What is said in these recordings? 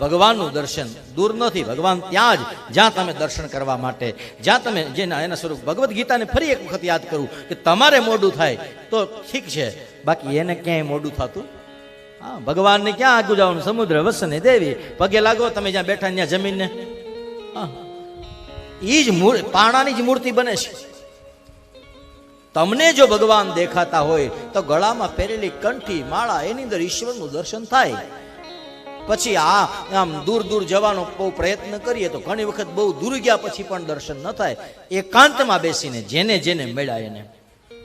ભગવાનનું દર્શન દૂર નથી. ભગવાન ત્યાં જ, જ્યાં તમે દર્શન કરવા માટે, જ્યાં તમે જેના, એના સ્વરૂપ ભગવદ્ ગીતાને ફરી એક વખત યાદ કરું કે તમારે મોડું થાય, તો ઠીક છે. બાકી એને ક્યાંય મોડું થતું? હા, ભગવાનને ક્યાં આગુ જવાનું? સમુદ્ર વસને દેવી. પગે લાગો, તમે જ્યાં બેઠા ત્યાં જમીનને. હા. એ જ મૂળ, પાણાની જ મૂર્તિ બને છે. તમને જો ભગવાન દેખાતા હોય, તો ગળામાં પહેરેલી કંઠી, માળા, એની અંદર ઈશ્વરનું દર્શન થાય. પછી આ આમ દૂર દૂર જવાનો બહુ પ્રયત્ન કરીએ તો ઘણી વખત બહુ દૂર ગયા પછી પણ દર્શન ન થાય. એકાંતમાં બેસીને જેને જેને મળ્યા એને.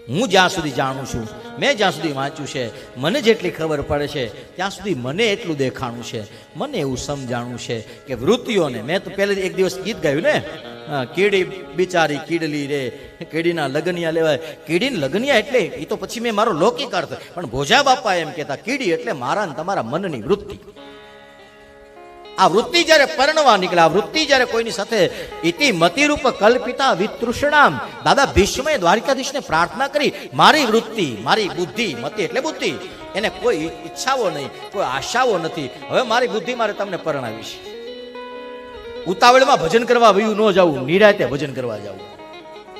હું જ્યાં સુધી જાણું છું, મેં જ્યાં સુધી વાંચ્યું છે, મને જેટલી ખબર પડે છે, ત્યાં સુધી મને એટલું દેખાણું છે. મને એવું સમજાણું છે કે વૃત્તિઓને, મેં તો પહેલે એક દિવસ ગીત ગાયું ને? કીડી બિચારી કીડલી રે, કીડીના લગનિયા લેવાય. કીડીને લગનિયા એટલે એ તો પછી મેં મારો લૌકિક અર્થ. પણ ભોજા બાપા એમ કહેતા, કીડી એટલે મારા ને તમારા મનની વૃત્તિ. આ વૃત્તિ જ્યારે પરણવા નીકળે, આ વૃત્તિ જ્યારે કોઈની સાથે ઇતિ મતિરૂપ કલ્પિતા વિતૃષણામ, દાદા ભીષ્મએ દ્વારિકાધીશને પ્રાર્થના કરી, મારી વૃત્તિ, મારી બુદ્ધિ, મતિ એટલે બુદ્ધિ. એને કોઈ ઈચ્છાઓ નહીં, કોઈ આશાઓ નથી. હવે મારી બુદ્ધિ મારે તમને પરણાવીશ. ઉતાવળમાં ભજન કરવા વયું ન જવું નિરાતે ભજન કરવા જવું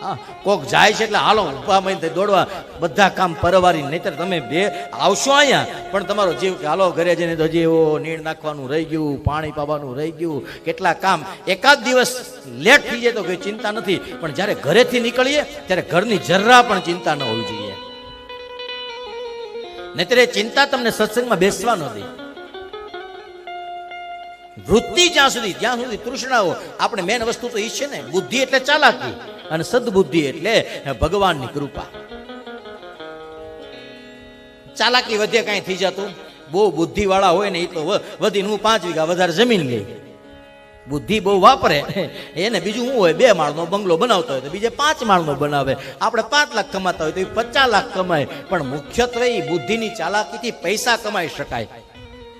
હા, કોક જાય છે એટલે હાલો ઊભા મહીને દોડવા. બધા કામ પરવારી, નહીતર તમે બે આવશો અહીંયા. પણ તમારો જીવ કે હાલો, ઘરે જઈને તો હજી નીણ નાખવાનું રહી ગયું, પાણી પાવાનું રહી ગયું. કેટલા કામ. એકાદ દિવસ લેટ થઈ જાય તો કોઈ ચિંતા નથી. પણ જ્યારે ઘરેથી નીકળીએ, ત્યારે ઘરની જરા પણ ચિંતા ન હોવી જોઈએ. નહીતર એ ચિંતા તમને સત્સંગમાં બેસવા નથી વૃત્તિ જ્યાં સુધી જ્યાં સુધી તૃષ્ણાઓ, આપણે મેન વસ્તુ તો એ છે ને, બુદ્ધિ એટલે ચાલાકી. અને સદબુદ્ધિ એટલે ભગવાનની કૃપા. ચાલાકી વધે કાંઈ થઈ જતું? બહુ બુદ્ધિ વાળા હોય ને એ તો વધીને હું પાંચ વીઘા વધારે જમીન લે બુદ્ધિ બહુ વાપરે. એને બીજું શું હોય, બે માળનો બંગલો બનાવતો હોય તો બીજે પાંચ માળનો બનાવે. આપણે પાંચ લાખ કમાતા હોય તો એ પચાસ લાખ કમાય. પણ મુખ્યત્વે એ બુદ્ધિની ચાલાકીથી પૈસા કમાઈ શકાય.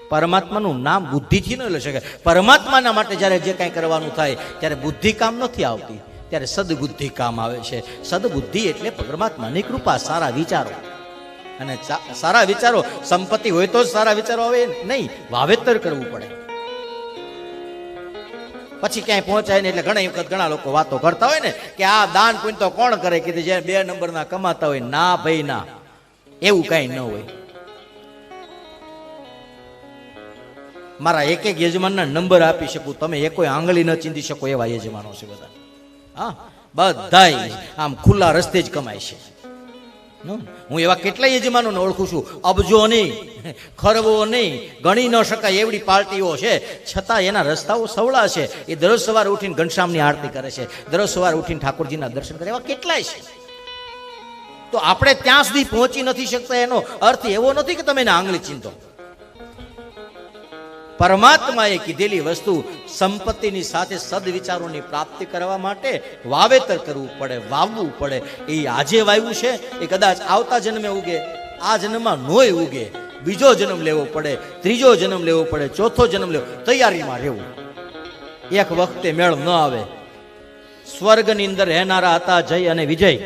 પરમાત્માનું નામ બુદ્ધિથી ન લઈ શકાય. પરમાત્માના માટે જ્યારે જે કાંઈ કરવાનું થાય, ત્યારે બુદ્ધિ કામ નથી આવતી. ત્યારે સદબુદ્ધિ કામ આવે છે. સદબુદ્ધિ એટલે પરમાત્માની કૃપા, સારા વિચારો. અને સારા વિચારો, સંપત્તિ હોય તો જ સારા વિચારો આવે, નહીં, વાવેતર કરવું પડે. પછી ક્યાંય પહોંચાય ને એટલે ઘણા વખત ઘણા લોકો વાતો કરતા હોય ને, કે આ દાન પુણ્ય તો કોણ કરે? કે જે બે નંબરના કમાતા હોય, ના ભાઈ, ના. એવું કાંઈ ન હોય. મારા એક એક યજમાનના નંબર આપી શકું. તમે એકોય આંગળી ન ચીંધી શકો એવા યજમાનો છે બધા. હા, બધાય આમ ખુલ્લા રસ્તે જ કમાય છે. હું એવા કેટલાય યજમાનોને ઓળખું છું. અબજો નહીં, ખરવો નહીં, ગણી ન શકાય એવડી પાર્ટીઓ છે. છતાં એના રસ્તાઓ સવળા છે. એ દરરોજ સવારે ઉઠીને ઘનશ્યામની આરતી કરે છે. દરરોજ સવારે ઉઠીને ઠાકોરજીના દર્શન કરે, એવા કેટલાય છે. તો આપણે ત્યાં સુધી પહોંચી નથી શકતા એનો અર્થ એવો નથી કે તમે એને આંગળી ચિંતો પરમાત્માએ કીધેલી વસ્તુ સંપત્તિની સાથે સદવિચારોની પ્રાપ્તિ કરવા માટે વાવેતર કરવું પડે, વાવવું પડે. એ આજે વાવ્યું છે, એ કદાચ આવતા જન્મે ઉગે, આ જન્મમાં નોય ઉગે. બીજો જન્મ લેવો પડે, ત્રીજો જન્મ લેવો પડે, ચોથો જન્મ લેવો, તૈયારીમાં રહેવું. એક વખતે મેળ ન આવે. સ્વર્ગની અંદર રહેનારા હતા જય અને વિજય.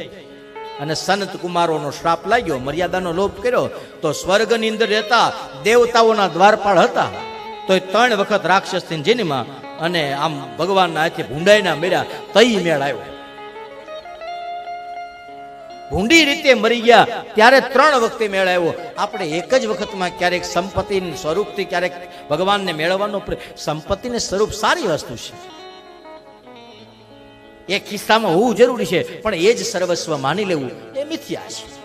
અને સંત કુમારોનો શ્રાપ લાગ્યો, મર્યાદાનો લોપ કર્યો. તો સ્વર્ગની અંદર રહેતા દેવતાઓના દ્વારપાળ હતા. તો એ ત્રણ વખત રાક્ષસ રાક્ષસની જેનીમાં અને આમ ભગવાનના હાથે ભૂંડાઈના મેળ્યા તઈ મેળ આવ્યો. ભૂંડી રીતે મરી ગયા, ત્યારે ત્રણ વખતે મેળ આવ્યો. આપણે એક જ વખતમાં ક્યારેક સંપત્તિની સ્વરૂપથી ક્યારેક ભગવાનને મેળવવાનો સંપત્તિને સ્વરૂપ સારી વસ્તુ છે. એ કિસ્સામાં હોવું જરૂરી છે, પણ એ જ સર્વસ્વ માની લેવું એ મિથ્યા છે.